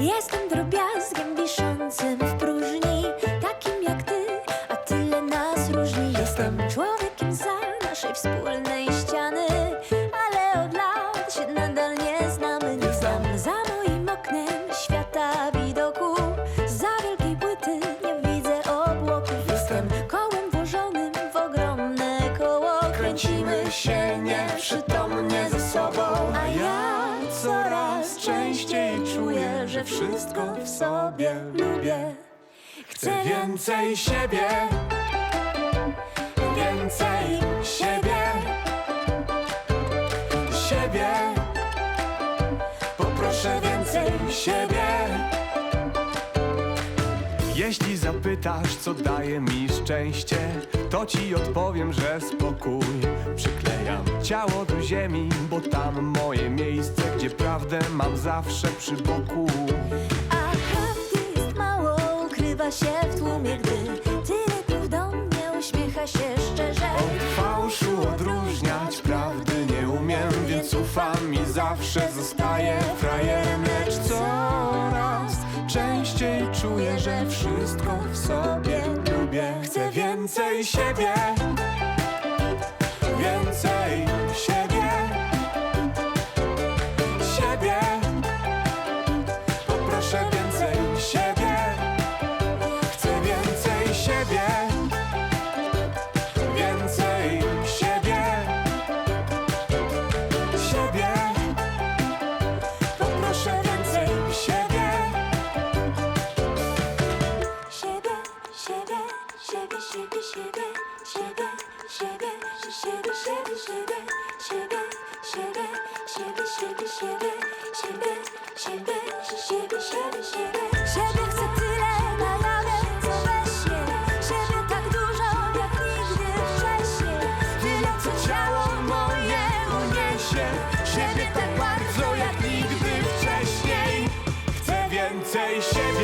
Jestem drobiazgiem wiszącym w próżni, takim jak ty, a tyle nas różni. Jestem człowiekiem za naszej wspólnej ściany, ale od lat się nadal nie znamy. Nie znam za moim oknem świata widoku, za wielkiej płyty nie widzę obłoków. Jestem kołem włożonym w ogromne koło, kręcimy się nieprzytomnie wszystko w sobie lubię. Chcę więcej siebie, więcej siebie, siebie. Poproszę więcej siebie. Jeśli zapytasz, co daje mi szczęście, to ci odpowiem, że spokój przyklejam ciało do ziemi, bo tam moje miejsce, gdzie prawdę mam zawsze przy boku. A prawdy jest mało, ukrywa się w tłumie, gdy tyle do mnie uśmiecha się szczerze. Od fałszu odróżniać prawdy nie umiem, więc ufam i zawsze zostaję frajerem, lecz coraz częściej czuję, że wszystko w sobie lubię. Chcę więcej siebie, siebie, siebie, siebie, siebie, siebie, siebie, siebie, siebie, siebie, siebie, siebie, siebie, siebie, siebie, siebie, siebie, siebie, siebie, siebie. Siebie chcę tyle na jawie, co weźmie. Siebie tak dużo, jak nigdy wcześniej. Tyle, co ciało moje uniesie. Siebie tak bardzo, jak nigdy wcześniej. Chcę więcej siebie.